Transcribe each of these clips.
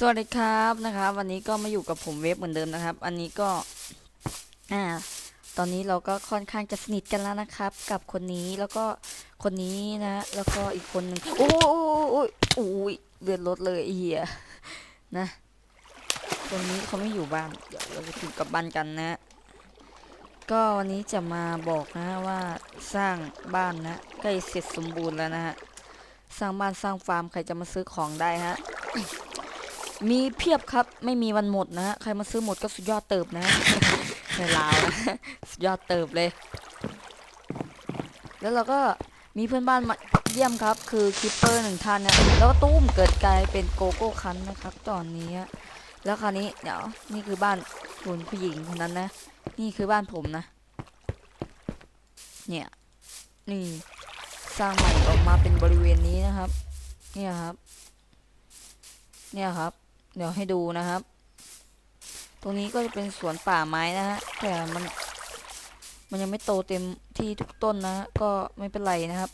สวัสดีครับนะครับ วันนี้ก็มาอยู่กับผมเวฟเหมือนเดิมนะครับ อันนี้ก็อ่าตอนนี้เราก็ค่อนข้างจะสนิทกันแล้วนะครับ กับคนนี้แล้วก็คนนี้นะ แล้วก็อีกคนหนึ่งโอ้ยโอ้ยโอ้ยเลือดรถเลยเฮียนะคนนี้เขาไม่อยู่บ้านเดี๋ยวเราจะถึงกลับบ้านกันนะ ก็วันนี้จะมาบอกนะว่าสร้างบ้านนะใกล้เสร็จสมบูรณ์แล้วนะฮะสร้างบ้านสร้างฟาร์มใครจะมาซื้อของได้ฮะ มีเพียบครับ ไม่มีวันหมดนะ ใครมาซื้อหมดก็สุดยอดเติบนะในลาวนะสุดยอดเติบเลย แล้วเราก็มีเพื่อนบ้านมาเยี่ยมครับ คือคิปเปอร์หนึ่งท่านนะแล้วก็ตุ้มเกิดกลายเป็นโกโก้คันนะครับ ตอนนี้ แล้วคราวนี้เดี๋ยวนี่คือบ้านคุณผู้หญิงคนนั้นนะ นี่คือบ้านผมนะ เนี่ย นี่สร้างใหม่ออกมาเป็นบริเวณนี้นะครับ เนี่ยครับ เนี่ยครับ เดี๋ยวให้ดูนะครับ ตรงนี้ก็จะเป็นสวนป่าไม้นะฮะ แต่มัน มันยังไม่โตเต็มที่ทุกต้นนะ ก็ไม่เป็นไรนะครับ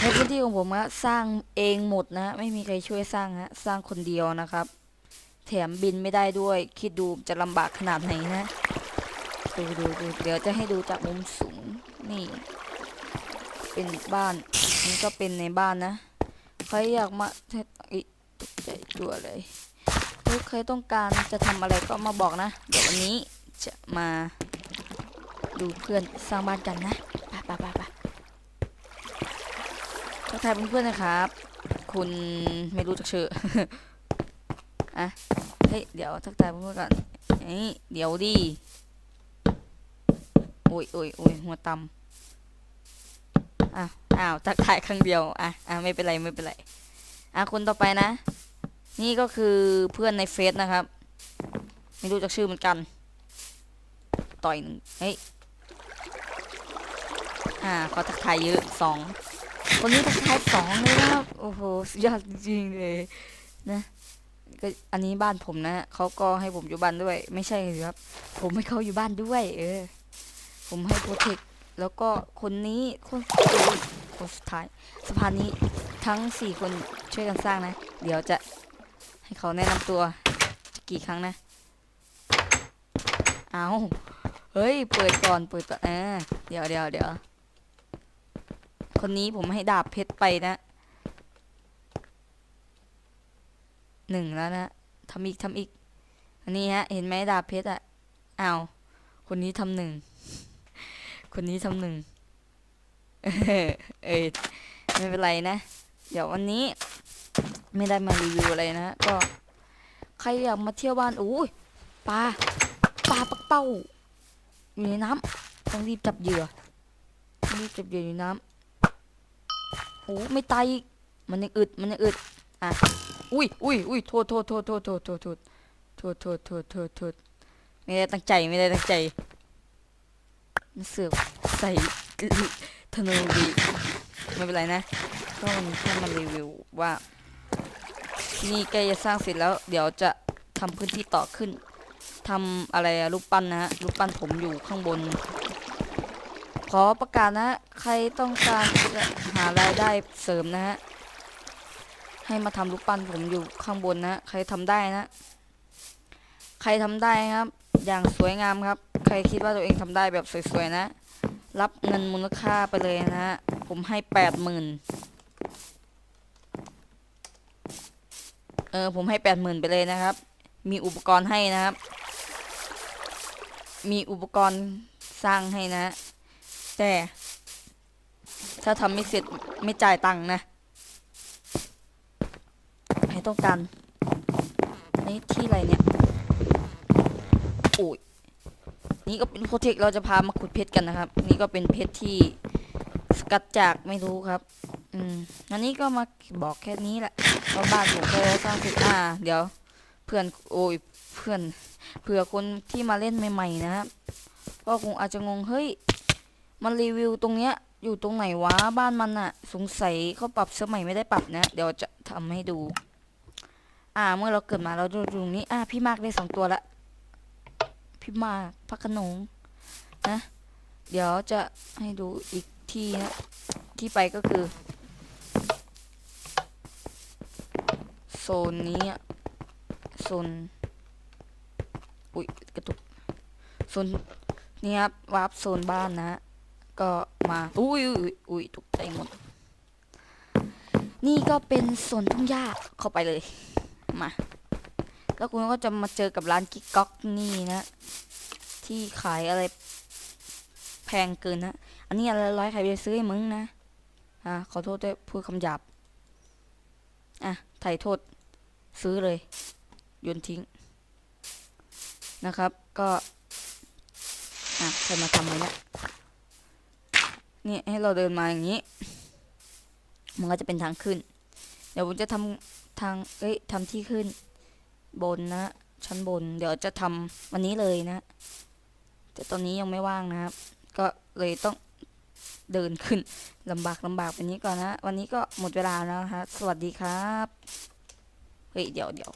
ในพื้นที่ของผมฮะสร้างเองหมดนะฮะไม่มีใครช่วยสร้างฮะ สร้างคนเดียวนะครับ แถมบินไม่ได้ด้วย คิดดูจะลำบากขนาดไหนนะ ดูดูดูเดี๋ยวจะให้ดูจากมุมสูง นี่ เป็นบ้าน นี่ก็เป็นในบ้านนะ ใครอยากมา อิตกใจตัวเลยหรือใครต้องการจะทำอะไรก็มาบอกนะ เดี๋ยววันนี้จะมาดูเพื่อนสร้างบ้านกันนะไปไปไปไปทักทายเพื่อนๆนะครับ คุณไม่รู้จักชื่ออะเฮ้ยเดี๋ยวทักทายเพื่อนๆก่อนเฮ้ยเดี๋ยวดิโอ้ยโอ้ยโอ้ยหัวตำอะอ้าวทักทายครั้งเดียวอะอะไม่เป็นไรไม่เป็นไรอะคนต่อไปนะ นี่ก็คือเพื่อนในเฟซนะครับ ไม่รู้จักชื่อเหมือนกัน ต่อยหนึ่งเฮ้ย อ่าเขาทักทายเยอะสองคนนี้ทักทายสองเลยนะครับ โอ้โหยอดจริงเลยนะก็อันนี้บ้านผมนะเขาก็ให้ผมอยู่บ้านด้วย ไม่ใช่หรือครับ ผมให้เขาอยู่บ้านด้วย เออ ผมให้โปรเทคแล้วก็คนนี้คนคนสุดท้ายสะพานนี้ทั้งสี่คนช่วยกันสร้างนะ เดี๋ยวจะ ให้เขาแนะนำตัวกี่ครั้งนะ เอาเฮ้ย เปิดก่อน เปิดก่อนอ่าเดี๋ยวเดี๋ยวเดี๋ยว คนนี้ผมให้ดาบเพชรไปนะ หนึ่งแล้วนะทำอีกทำอีก อันนี้ฮะ เห็นไหมดาบเพชรอะเอาคนนี้ทำหนึ่ง คนนี้ทำหนึ่ง เออเอยไม่เป็นไรนะ เดี๋ยววันนี้ ไม่ได้มารีวิวอะไรนะก็ใครอยากมาเที่ยวบ้านอู้ยปลาปลาปักเป้าอยู่ในน้ำต้องรีบจับเหยื่อรีบจับเหยื่ออยู่ในน้ำโอ้ไม่ตายมันยังอึดมันยังอึดอะอุ้ยอุ้ยอุ้ยโทษโทษโทษโทษโทษโทษโทษโทษโทษโทษโทษโทษไม่ได้ตั้งใจไม่ได้ตั้งใจมันเสือกใส่ธนูดีไม่เป็นไรนะก็วันนี้แค่มารีวิวว่า ที่นี่ใกล้จะสร้างเสร็จแล้ว เดี๋ยวจะทำพื้นที่ต่อขึ้นทำอะไรรูปปั้นนะฮะรูปปั้นผมอยู่ข้างบน ขอประกาศนะ ใครต้องการจะหารายได้เสริมนะฮะให้มาทำรูปปั้นผมอยู่ข้างบนนะฮะใครทำได้นะ ใครทำได้ครับ อย่างสวยงามครับ ใครคิดว่าตัวเองทำได้แบบสวยๆนะ รับเงินมูลค่าไปเลยนะฮะผมให้แปดหมื่น ออผมให้แปดหมื่นไปเลยนะครับ มีอุปกรณ์ให้นะครับ มีอุปกรณ์สร้างให้นะ แต่ ถ้าทำไม่เสร็จไม่จ่ายตังค์นะใครต้องการนี่ที่อะไรเนี่ยโอ้ยนี่ก็เป็นโปรเทคเราจะพามาขุดเพชรกันนะครับ นี่ก็เป็นเพชรที่สกัดจากไม่รู้ครับ อืมอันนี้ก็มาบอกแค่นี้แหละ ว่าบ้านผมเคสร้างเสร็จอ่า เดี๋ยว เพื่อนโอ้ยเพื่อนเผื่อคนที่มาเล่นใหม่ๆนะครับก็คงอาจจะงงเฮ้ยมันรีวิวตรงเนี้ยอยู่ตรงไหนวะบ้านมันอะสงสัยเขาปรับสมัยไม่ได้ปรับนะ เดี๋ยวจะทำให้ดู อ่า เมื่อเราเกิดมาเราดูตรงนี้ อ่าพี่มากได้สองตัวละพี่มากพักขนงนะ เดี๋ยวจะให้ดูอีกที่นะที่ไปก็คือ โซนนี้อะโซนอุ้ยกระตุกโซนนี่ครับวาร์ปโซนบ้านนะ ก็มาอุ้ยอุ้ยอุ้ยตกใจหมด นี่ก็เป็นโซนทุ่งหญ้าเข้าไปเลยมาแล้วคุณก็จะมาเจอกับร้านกิ๊กก๊อกนี่นะ ที่ขายอะไร แพงเกินนะ อันนี้อะไรร้อยใครไปซื้อให้มึงนะอะขอโทษด้วยพูดคำหยาบอะไถ่โทษ ซื้อเลยโยนทิ้ง นะครับ ก็อะใครมาทำอะไรเนี่ยนี่ให้เราเดินมาอย่างนี้ มันก็จะเป็นทางขึ้น เดี๋ยวผมจะทำทางเอ้ยทำที่ขึ้น บนนะชั้นบน เดี๋ยวจะทำวันนี้เลยนะ แต่ตอนนี้ยังไม่ว่างนะครับ ก็เลยต้องเดินขึ้นลำบากลำบากแบบนี้ก่อนนะ วันนี้ก็หมดเวลาแล้วนะฮะ สวัสดีครับ เฮ้ยเดี๋